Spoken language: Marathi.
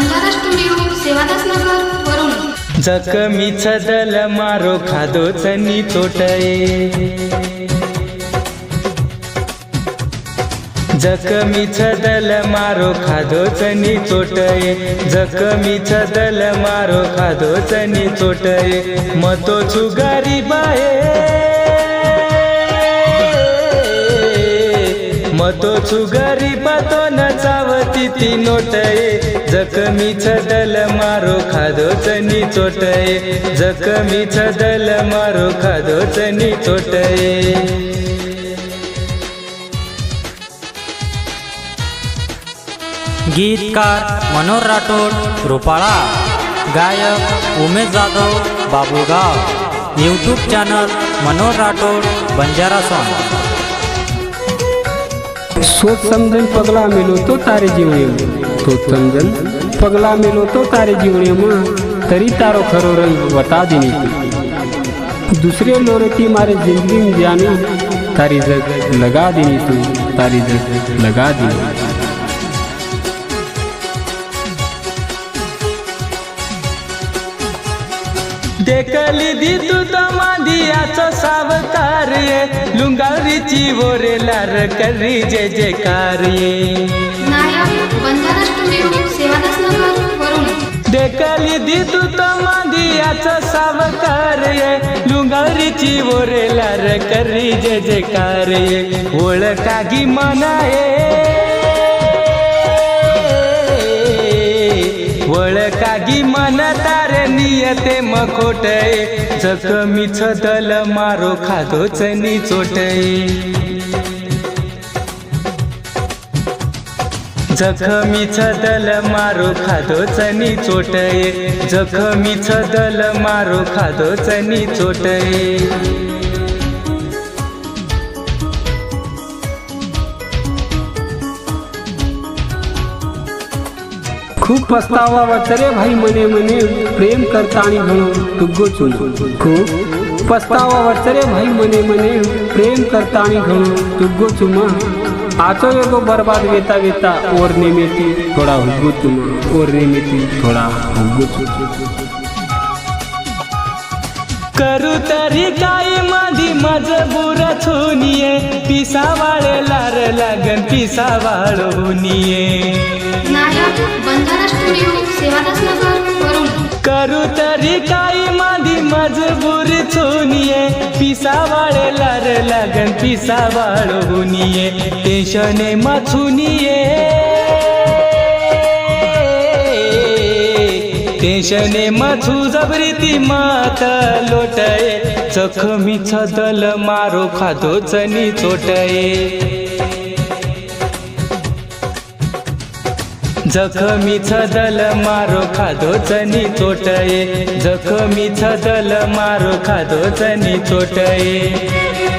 नायक बंजारा सेवादास नगर वरुण. जखमी छदल मारो खादो चनी तोटये. जखमी छदल मारो खादो चनी चोटये जखमी छदल मारो खादो चनी चोटये मतो छुगारी बाये मतो छुगारी गरीबा तो नचावती ती नोटये. जखमी दल मारो खादो चनी चोटये। जखमी दल मारो खादो चनी चोटये। गीतकार मनोहर राठोड रुपाळा। गायक Umesh Jadhav Babugaon. YouTube channel Manohar Rathod Banjara song સોચ સમજણ પગલાં મેલો તો તારે જીવણીમાં સોચ સમજણ પગલાં મેલો તો તારે જીવણીમાં તરી તારો ખરો રંગ વટા જ નહીં દૂસરે લોરેથી મારે જિંદગી જાની તારી જગ લગા દેની તું તારી જગ લગા દેની देखली दी तू दमादियाचं सावकार ये. लुंगारीची वोरेलार करी जय जयकार ये. नायक बंजारा स्टुडिओ सेवादास नगर वरुण. देखली दी तू दमादियाचं सावकार ये. लुंगारीची वोरेलार करी जय जयकार ये. ओळखागी मनाये. ओळखागी मन तार नियते मखोटये जखमी छदल मारो खादोच नि चोटये जखमी छदल मारो खादोच नि चोटये जखमी छदल मारो खादोच नि खूप पस्तावा वाटरे भाई मने मने. प्रेम करतानी घणो तुग्गो चुनो. खूप पस्तावा वाटरे भाई मने मने. प्रेम करतानी घणो तुग्गो चुमा आचो येतो बर्बाद वेता वेता. और नेमेती थोडा हुग्गो चुमा और नेमेती थोडा हुग्गो चुमा करू तरी काय माधी मजबूर छुनिये. पिसा लार लागन पिसा वाळवूनिये नायक बंजारा स्टुडिओ सेवादास नगर करू तरी काही माधी मजबूर छुनिये पिसा लार लागन पिसा हुनिये टेन्शने माछुनिये टेन्शने मधु जबरीती मात लोटये. जखमी छदल मारो खादो चनी चोटये. जखमी दल मारो खादो चनी चोटये. जखमी दल मारो खादो चनी चोटये.